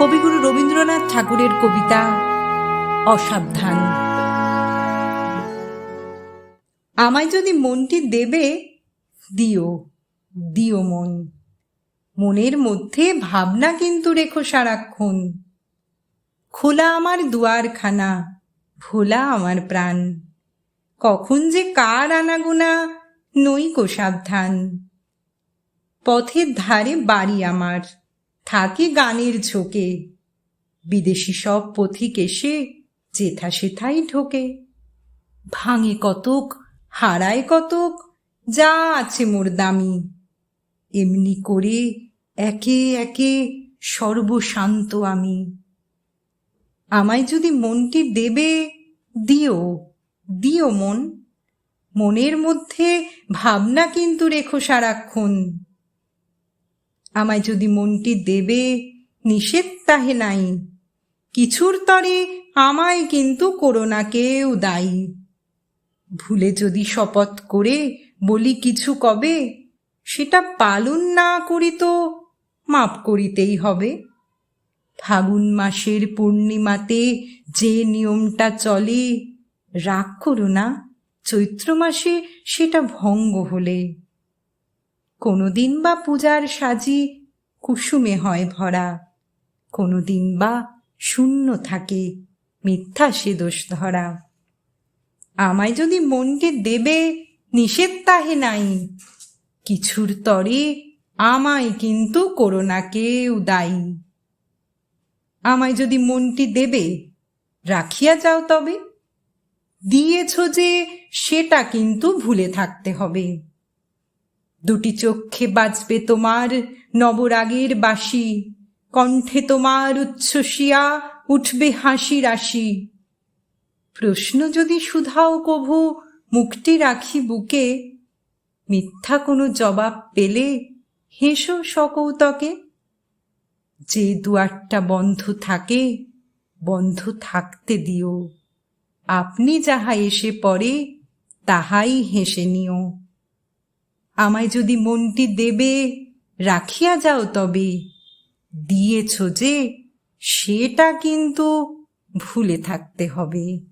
কবিগুরু রবীন্দ্রনাথ ঠাকুরের কবিতা অসাবধান। আমায় যদি মনটি দেবে, দিও দিও মন। মনের মধ্যে ভাবনা কিন্তু রেখো সারাক্ষণ। খোলা আমার দুয়ারখানা, ভোলা আমার প্রাণ। কখন যে কার আনাগোনা নইকো সাবধান। পথের ধারে বাড়ি আমার। থাকে গানের ঝোঁকে। বিদেশি সব পথিক এসে যেথা সেথাই ঢোকে। ভাঙে কতক, হারায় কতক, যা আছে মোর দামি। এমনি করে একে একে সর্বশান্ত আমি। আমায় যদি মনটি দেবে, দিও দিও মন। মনের মধ্যে ভাবনা কিন্তু রেখো সারাক্ষণ। আমায় যদি মনটি দেবে নিষেধ তাহে নাই। কিছুর তরে আমায় কিন্তু করোনা কেউ দায়ী। ভুলে যদি শপথ করে বলি কিছু কবে, সেটা পালন না করি তো মাপ করিতেই হবে। ফাগুন মাসের পূর্ণিমাতে যে নিয়মটা চলে, রাগ করো না, চৈত্র মাসে সেটা ভঙ্গ হলে। কোনোদিন বা পূজার সাজি কুসুমে হয় ভরা, কোনোদিন বা শূন্য থাকে মিথ্যা সে দোষ ধরা। আমায় যদি মনকে দেবে, নিষেধ তাহে নাই। কিছুর তরে আমায় কিন্তু করোনা কেউ দায়ী। আমায় যদি মনটি দেবে, রাখিয়া যাও তবে। দিয়েছ যে সেটা কিন্তু ভুলে থাকতে হবে। দুটি চক্ষে বাজবে তোমার নবরাগের বাসি কণ্ঠে তোমার উচ্ছ্বসিয়া উঠবে হাসি রাশি প্রশ্ন যদি শুধাও কভু মুখটি রাখি বুকে, মিথ্যা কোনো জবাব পেলে হেসো সকৌতকে যে দুয়ারটা বন্ধ থাকে, বন্ধ থাকতে দিও। আপনি যাহা এসে পড়ে, তাহাই হেসে নিও। আমায় যদি মনটি দেবে রাখিয়া যাও তবে। দিয়েছ যে সেটা কিন্তু ভুলে থাকতে হবে।